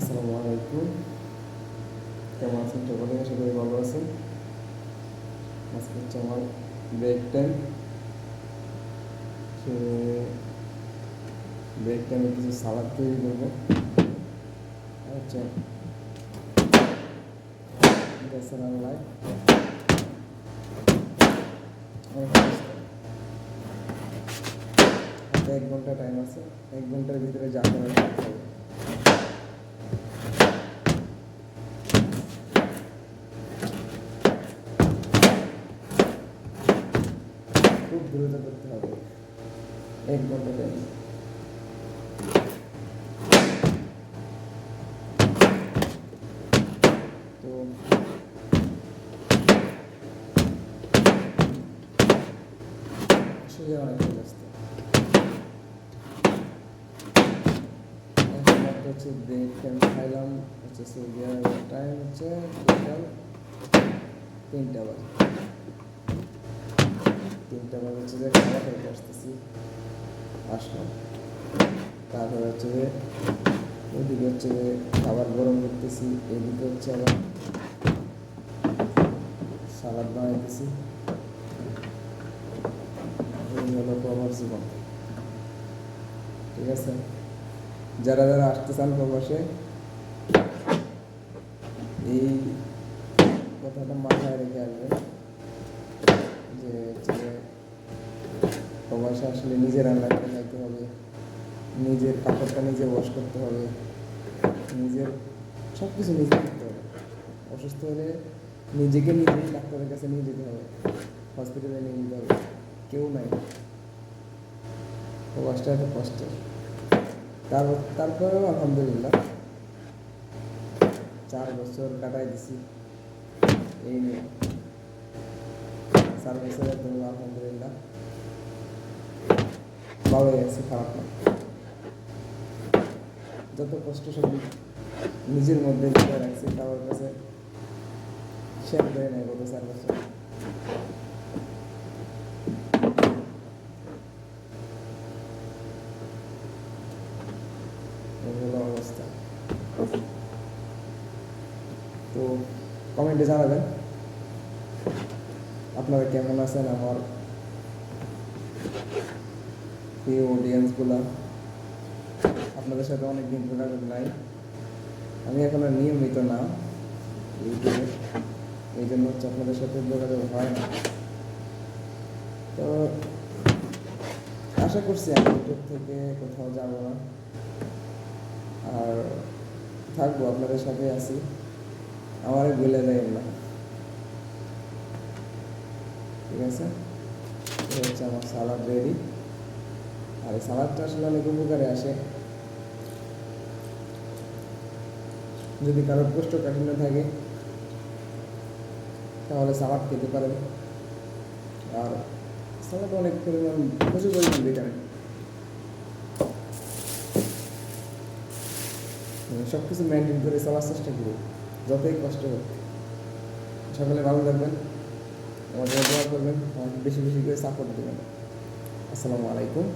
আসসালামু আলাইকুম। কেমন আছেন? সকলে আশা করি ভালো আছেন। আজকে হচ্ছে আমার ব্রেক টাইম সে ব্রেক টাইমে কিছু সালাদ তৈরি করব। আর হচ্ছে গ্যাসের এক ঘণ্টা টাইম আছে। এক ঘণ্টার ভিতরে যা করার দ্রুত করতে হবে। এক ঘণ্টা তো হচ্ছে হচ্ছে টাইম হচ্ছে তিনটা বাজে। তিনটা বাজে হচ্ছে যে খাবার খাইতে আসতেছি। আসলাম। তারপরে হচ্ছে যে ওইদিকে হচ্ছে যে খাবার গরম করতেছি, এদিকে হচ্ছে আবার সালাদ বানাইতেছি। এই হলো প্রবাস জীবন। ঠিক আছে? যারা যারা আসতে চান প্রবাসে, এই কথাটা মাথায় রেখে আসবেন যে হচ্ছে আসলে নিজের রান্না করে খাইতে হবে। নিজের কাপড়টা নিজে ওয়াশ করতে হবে। নিজের সব কিছু নিজে করতে হবে। অসুস্থ হলে নিজেকে নিজেই ডাক্তারের কাছে নিয়ে যেতে হবে। হসপিটালে নিয়ে যেতে হবে। কেউ নাই। প্রবাসটা এত কষ্টের। তার, তারপরেও আলহামদুলিল্লাহ চার বছর কাটাই দিছি। এই নিয়ে। চার জন্য আলহামদুলিল্লাহ। ভালোই আছি খারাপ না। যত কষ্ট সব নিজের মধ্যে যেটা রাখছি কারোর কাছে শেয়ার করে নেয় গত চার বছর। তো কমেন্টে জানাবেন, আপনারা কেমন আছেন আমার? প্রিয় অডিয়েন্সগুলো আপনাদের সাথে অনেক দিন যোগাযোগ নাই। আমি এখন আর নিয়মিত না ইউটিউবে। এই জন্য হচ্ছে আপনাদের সাথে যোগাযোগ হয় না। তো আশা করছি আমি ইউটিউব থেকে কোথাও যাব না। আর থাকব, আপনাদের সাথে আছি। আমারে বলে দেয় না। ঠিক আছে? হচ্ছে আমার সালাদ রেডি। আর এই সালাদটা আসলে অনেক উপকারে আসে। যদি কারোর কোষ্ঠকাঠিন্য থাকে, তাহলে সালাদ খেতে পারেন। আর সালাদ অনেক পরিমাণ প্রচুর পরিমাণ ভিটামিন সব কিছু মেনটেন করে চলার চেষ্টা করি, যতই কষ্ট হোক। সকালে ভালো থাকবেন জন্য দোয়া করবেন, আমাকে বেশি বেশি করে সাপোর্ট দেবেন। আসসালামু আলাইকুম।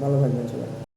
ভালো থাকবেন সবাই।